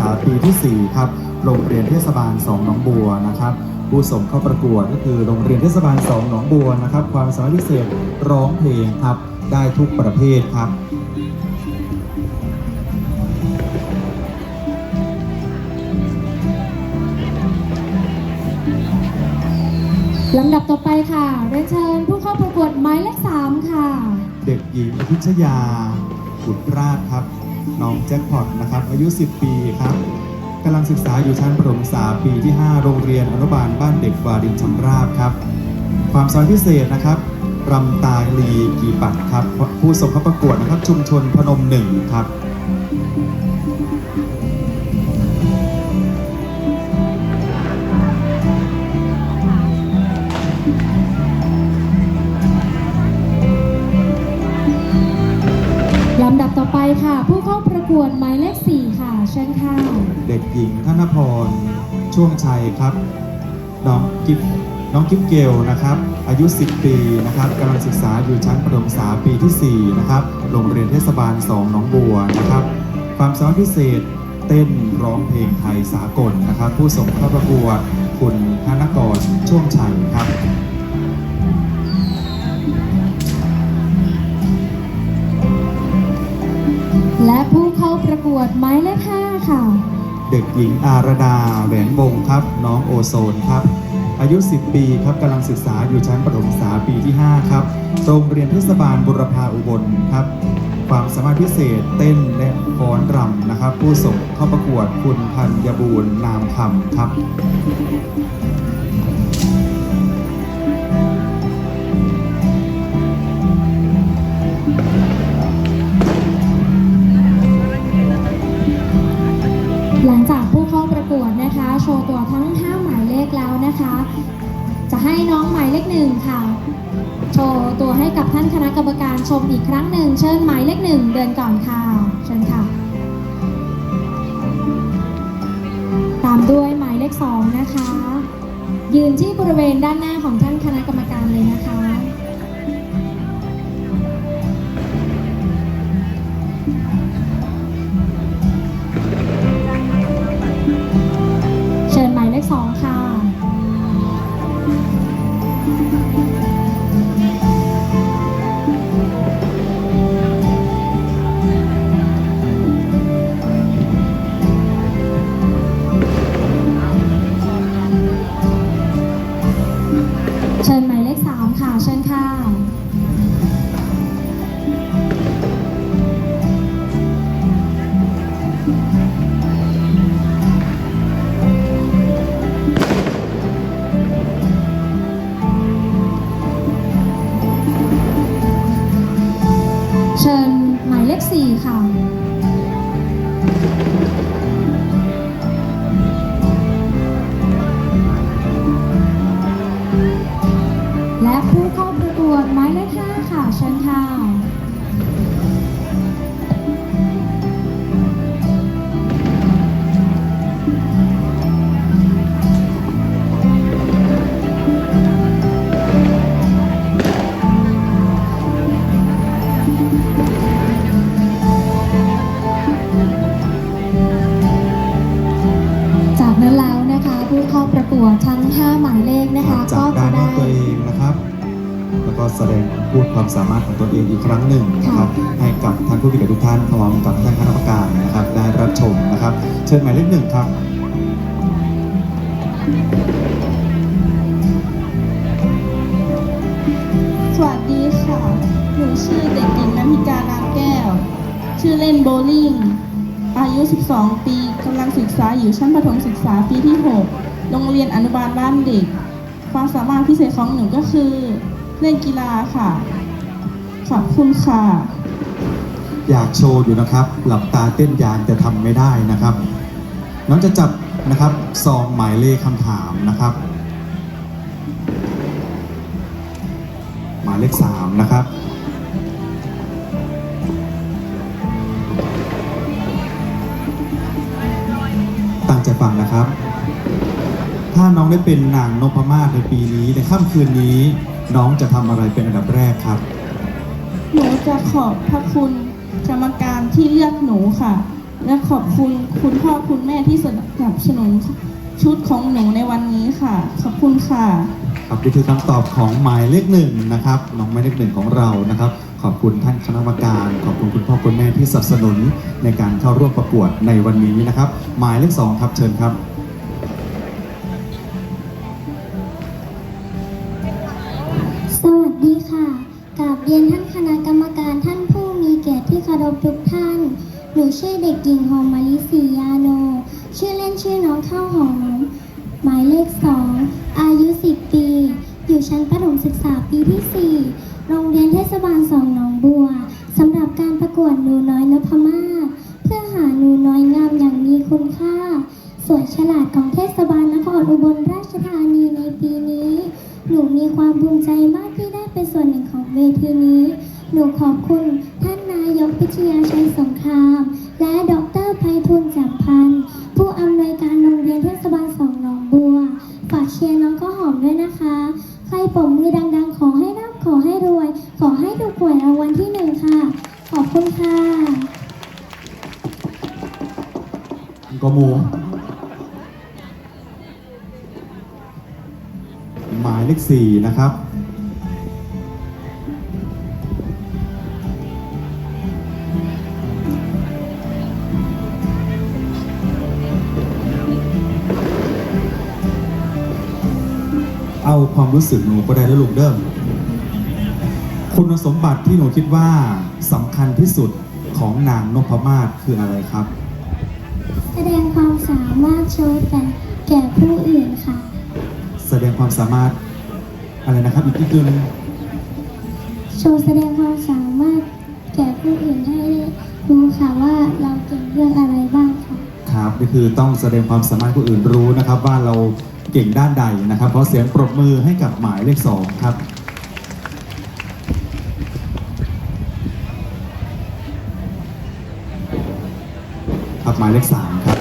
ษาปีที่ 4 ครับ โรงเรียนเทศบาล 2 หนองบัวนะครับ ผู้ส่งเข้าประกวดก็คือโรงเรียนเทศบาล 2 หนองบัวนะครับ ความสามารถพิเศษร้องเพลงครับ ได้ทุกประเภทครับลำดับต่อไปค่ะเรียนเชิญผู้เข้าประกวดหมายเลขสามค่ะ เด็กหญิงพิชยาบุตรราชครับ น้องแจ็คพอตนะครับอายุ 10 ปีครับกำลังศึกษาอยู่ชั้นประถมศึกษาปีที่ 5 โรงเรียนอนุบาลบ้านเด็กวารินชำราบครับความสามารถพิเศษนะครับรำตาลีกีปัดครับผู้ส่งเข้าประกวดนะครับชุมชนพนมหนึ่งครับ ประกวดหมายเลขสี่ค่ะเชิญค่ะ เด็กหญิงธนพรช่วงชัยครับ น้องกิฟน้องกิฟเกลนะครับ อายุ 10 ปีนะครับกำลังศึกษาอยู่ชั้นประถมศึกษาปีที่ 4 นะครับโรงเรียนเทศบาล 2 หนองบัวนะครับ ความสามารถพิเศษเต้นร้องเพลงไทยสากลนะครับ ผู้ส่งเข้าประกวดคุณธนกรช่วงชัยครับ และผู้เข้าประกวดหมายเลขห้าค่ะ เด็กหญิงอารดาแหวนบงครับ น้องโอโซนครับ อายุ 10 ปีครับกำลังศึกษาอยู่ชั้นประถมศึกษาปีที่ 5 ครับโรงเรียนเทศบาลบุรพาอุบลครับ ความสามารถพิเศษเต้นและฟ้อนรำนะครับ ผู้ส่งเข้าประกวดคุณพันยบูรณ์นามคำครับ หนึ่งค่ะ โชว์ตัวให้กับท่านคณะกรรมการชมอีกครั้งหนึ่งเชิญหมายเลขหนึ่งเดินก่อนค่ะเชิญค่ะ ตามด้วยหมายเลขสองนะคะ ยืนที่บริเวณด้านหน้าของท่านคณะกรรมการเลยนะคะ ห้าค่ะเชิญค่ะจากนั้นแล้วนะคะ ผู้เข้าประกวดทั้ง 5 หมายเลขนะคะ ก็จะได้ ตัวเอง ก็แสดงพูดความสามารถของตัวเองอีกครั้งหนึ่งนะครับให้กับท่านผู้มีเกียรติทุกท่านพร้อมกับท่านคณะกรรมการนะครับได้รับชมนะครับ เชิญหมายเลขหนึ่งครับสวัสดีค่ะ หนูชื่อเด็กหญิงนันทิการนางแก้ว ชื่อเล่นโบลิ่ง อายุ 12 ปีกำลังศึกษาอยู่ชั้นประถมศึกษาปีที่ 6 โรงเรียนอนุบาลบ้านเด็ก ความสามารถพิเศษของหนูก็คือ เล่นกีฬาค่ะ ขอบคุณค่ะ อยากโชว์อยู่นะครับ หลับตาเต้นยางจะทำไม่ได้นะครับ น้องจะจับนะครับซองหมายเลขคำถามนะครับ หมายเลขสามนะครับตั้งใจฟังนะครับ ถ้าน้องได้เป็นนางนพมาศในปีนี้ในค่ำคืนนี้ น้องจะทำอะไรเป็นอันดับแรกครับ หนูจะขอบพระคุณกรรมการที่เลือกหนูค่ะ และขอบคุณคุณพ่อคุณแม่ที่สนับสนุนชุดของหนูในวันนี้ค่ะ ขอบคุณค่ะ ครับนี่คือคำตอบของหมายเลขหนึ่งนะครับน้องหมายเลขหนึ่งของเรานะครับ ขอบคุณท่านคณะกรรมการ ขอบคุณคุณพ่อคุณแม่ที่สนับสนุนในการเข้าร่วมประกวดในวันนี้นะครับ หมายเลขสองครับเชิญครับ พทุกท่าน หนูชื่อเด็กหญิงหอมมาลิสียาโน ชื่อเล่นชื่อน้องข้าวหอม หมายเลขสอง อายุ 10 ปี อยู่ชั้นประถมศึกษาปีที่ 4 โรงเรียนเทศบาลสองหนองบัว สำหรับการประกวดหนูน้อยนพมาศเพื่อหาหนูน้อยงามอย่างมีคุณค่า สวยฉลาดของเทศบาลนครอุบลราชธานีในปีนี้ หนูมีความภูมิใจมากที่ได้เป็นส่วนหนึ่งของเวทีนี้ หนูขอบคุณท่าน ยกพิทยาชัยสงคราม และดรไพฑูรย์จ่มพันธ์ผู้อำนวยการโรงเรียนเทศบาลสองหนองบัว ฝากเชียร์น้องก็หอมด้วยนะคะ ใครปรบมือดังๆ ขอให้ร่ำขอให้รวย ขอให้ถูกหวยรางวัลที่หนึ่งค่ะ ขอบคุณค่ะกมูหมายเลขสี่นะครับ ความรู้สึกหนูก็ได้แล้วลูกเดิมคุณสมบัติที่หนูคิดว่าสำคัญที่สุดของนางนพมาศคืออะไรครับ แสดงความสามารถโชว์แต่แก่ผู้อื่นค่ะ แสดงความสามารถอะไรนะครับอีกทีหนึงโชว์แสดงความสามารถแก่ผู้อื่นให้รู้ค่ะว่าเราเก่งเรื่องอะไรบ้างค่ะ ครับนี่คือต้องแสดงความสามารถผู้อื่นรู้นะครับว่าเรา เก่งด้านใดนะครับเพราะเสียงปรบมือให้กับหมายเลขสองครับครับหมายเลขสามครับ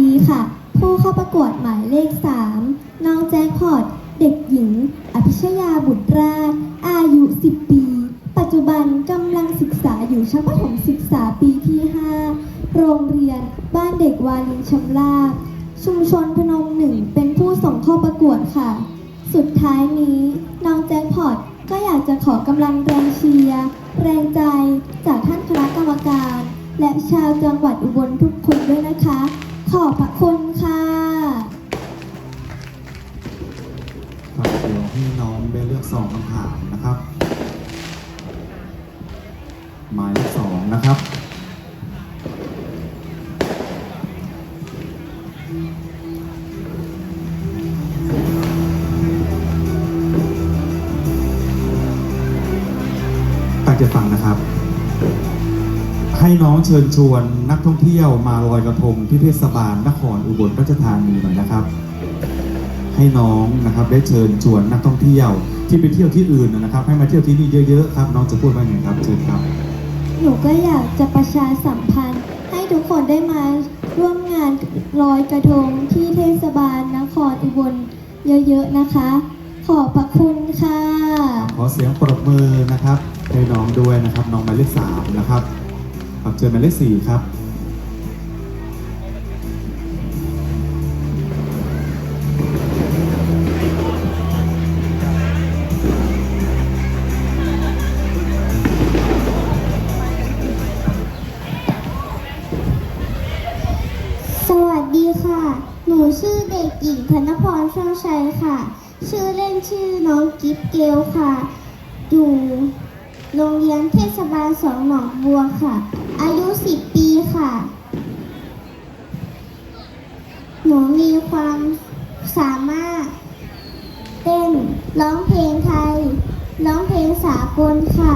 ดีค่ะ ผู้เข้าประกวดหมายเลข 3 น้องแจ็คพอตเด็กหญิง อภิชยาบุตรราช อายุ 10 ปี ปัจจุบันกำลังศึกษาอยู่ชั้นประถมศึกษาปีที่ 5 โรงเรียนบ้านเด็กวาลินชำราบชุมชนพนมหนึ่งเป็นผู้ส่งเข้าประกวดค่ะ สุดท้ายนี้ น้องแจ็คพอตก็อยากจะขอกำลังแรงเชียร์แรงใจจากท่านคณะกรรมการ และชาวจังหวัดอุบลทุกคนด้วยนะคะ ขอบพระคุณค่ะ ครับเดี๋ยวให้น้องได้เลือกสองคำถามนะครับ หมายเลขสองนะครับ ตั้งใจฟังนะครับ ให้น้องเชิญชวนนักท่องเที่ยวมาลอยกระทงที่เทศบาลนครอุบลราชธานีหน่อยนะครับ ให้น้องนะครับได้เชิญชวนนักท่องเที่ยวที่ไปเที่ยวที่อื่นนะครับ ให้มาเที่ยวที่นี่เยอะๆครับ น้องจะพูดว่าไงครับเชิญครับ หนูก็อยากจะประชาสัมพันธ์ ให้ทุกคนได้มาร่วมงานลอยกระทงที่เทศบาลนครอุบลเยอะๆนะคะ ขอบพระคุณค่ะ ขอเสียงปรบมือนะครับให้น้องด้วยนะครับ น้องหมายเลขสามนะครับ ครับเจอหมายเลขสี่ครับ สองหนองบัวค่ะ อายุสิบปีค่ะ หนูมีความสามารถ เต้นร้องเพลงไทย ร้องเพลงสากลค่ะ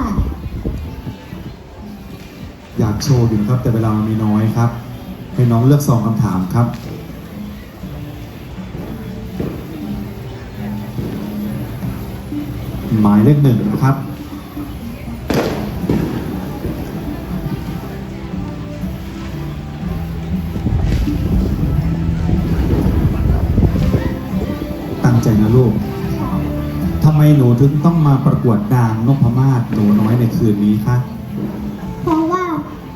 อยากโชว์อยู่นครับ แต่เวลามันมีน้อยครับ ให้น้องเลือกสองคำถามครับ หมายเลขหนึ่งครับ นะลูกทำไมหนูถึงต้องมาประกวดดางนพมาศหนูน้อยในคืนนี้คะ เพราะว่า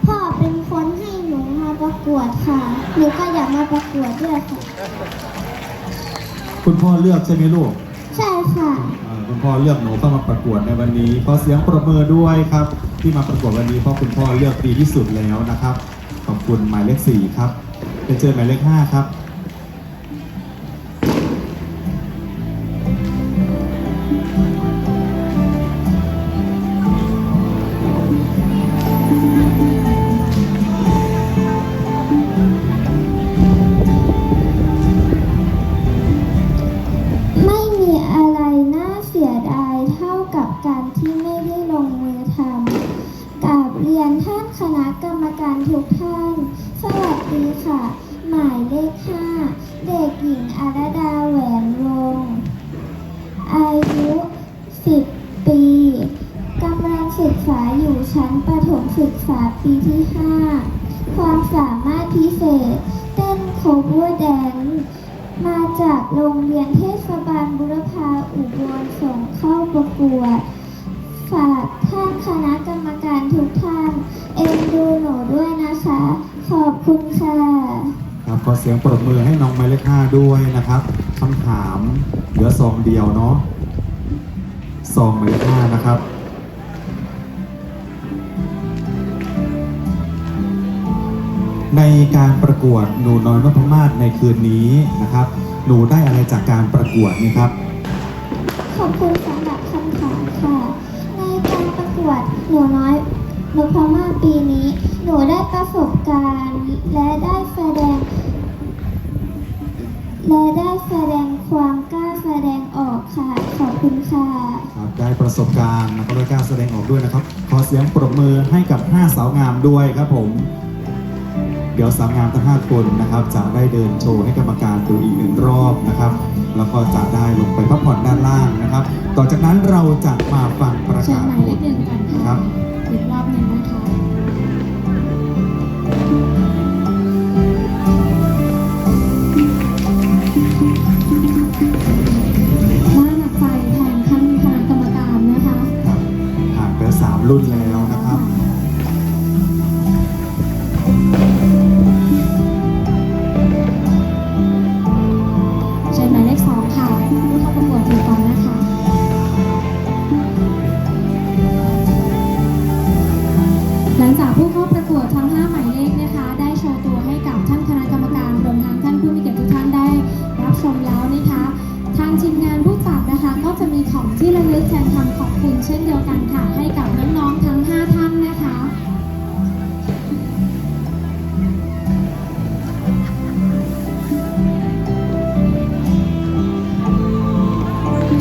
พ่อเป็นคนให้หนูมาประกวดค่ะ หนูก็อยากมาประกวดด้วยค่ะ คุณพ่อเลือกใช่ไหมลูกใช่ค่ะ เอ่อคุณพ่อเลือกหนูเข้ามาประกวดในวันนี้ขอเสียงประเมินด้วยครับ ที่มาประกวดวันนี้เพราะคุณพ่อเลือกดีที่สุดแล้วนะครับ ขอบคุณหมายเลขสี่ครับเป็นเจอหมายเลขห้าครับ ที่ไม่ได้ลงมือทำกับเรียนท่านคณะกรรมการทุกท่าน สวัสดีค่ะ หมายเลขห้าเด็กหญิงอารดาแหวนวง อายุ10ปีกำลังศึกษาอยู่ชั้นประถมศึกษาปีที่5ความสามารถพิเศษ เต้นโคเวอร์แดนมาจากโรงเรียนเทศบาลบุรพาอุบลส่งเข้าประกวด อเสียงปรบมือให้น้องหมายเลขห้าด้วยนะครับคำถามเหลือซองเดียวเนาะซองหมายเลขห้านะครับในการประกวดหนูน้อยนพมาศในคืนนี้นะครับ หนูได้อะไรจากการประกวดนี่ครับ ขอบคุณสำหรับคำถามค่ะ ในการประกวดหนูน้อยนพมาศปีนี้ หนูได้ประสบการณ์และได้แสดง และได้แสดงความกล้าแสดงออกค่ะ ขอบคุณค่ะ ครับได้ประสบการณ์แล้วก็ได้กล้าแสดงออกด้วยนะครับ ขอเสียงปรบมือให้กับ 5 สาวงามด้วยครับผม เดี๋ยวสาวงามทั้ง 5 คนนะครับจะได้เดินโชว์ให้กรรมการดูอีกหนึ่งรอบนะครับ แล้วก็จะได้ลงไปพักผ่อนด้านล่างนะครับ ต่อจากนั้นเราจะมาฟังประกาศ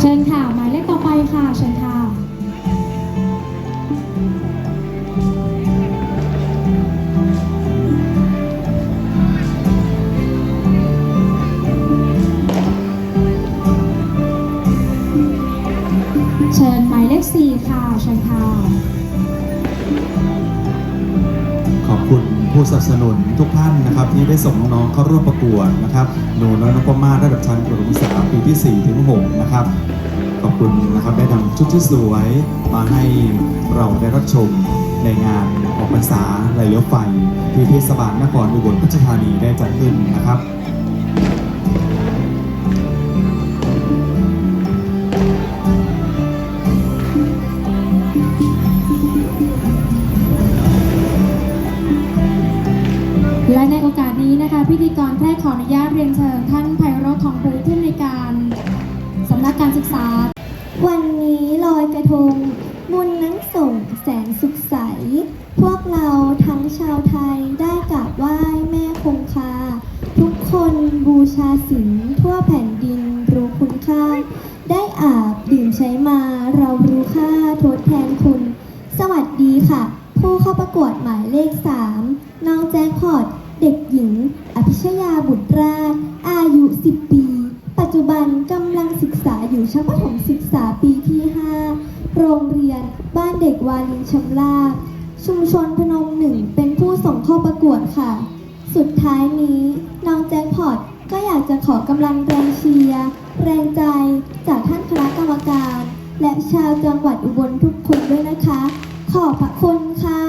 เชิญค่ะหมายเลขต่อไปค่ะเชิญค่ะ ผู้สนับสนุนทุกท่านนะครับที่ได้ส่งน้องๆเข้าร่วมประกวดนะครับหนูน้อยนพมาศระดับชั้นประถมศึกษาปีที่ 4 ถึง 6 นะครับ ขอบคุณนะครับได้นำชุดที่สวยมาให้เราได้รับชมในงานออกพรรษาไรเลี้ยวไฟที่เทศบาลนครอุบลราชธานีได้จัดขึ้นนะครับ นี้นะคะพิธีกรแพทย์ขออนุญาตเรียนเชิญท่านไพโรธทองภูผู้อำนวยการสำนักการศึกษา วันนี้ลอยกระทงบุญนั้นส่งแสนสุขใส พวกเราทั้งชาวไทยได้กราบไหว้แม่คงคา ทุกคนบูชาศีลทั่วแผ่นดินรู้คุณค่า ได้อาบดื่มใช้มาเรารู้ค่าทดแทนคุณ สวัสดีค่ะ ผู้เข้าประกวดหมายเลข 3น้องแจ็คพอต เด็กหญิง อภิชยาบุตรราชอายุ 10 ปี ปัจจุบันกำลังศึกษาอยู่ชั้นประถมศึกษาปีที่ 5 โรงเรียนบ้านเด็กวาลินชำราบชุมชนพนมหนึ่งเป็นผู้ส่งเข้าประกวดค่ะ สุดท้ายนี้น้องแจ็คพอตก็อยากจะขอกำลังแรงเชียร์แรงใจจากท่านคณะกรรมการ และชาวจังหวัดอุบลทุกคนด้วยนะคะ ขอบพระคุณค่ะ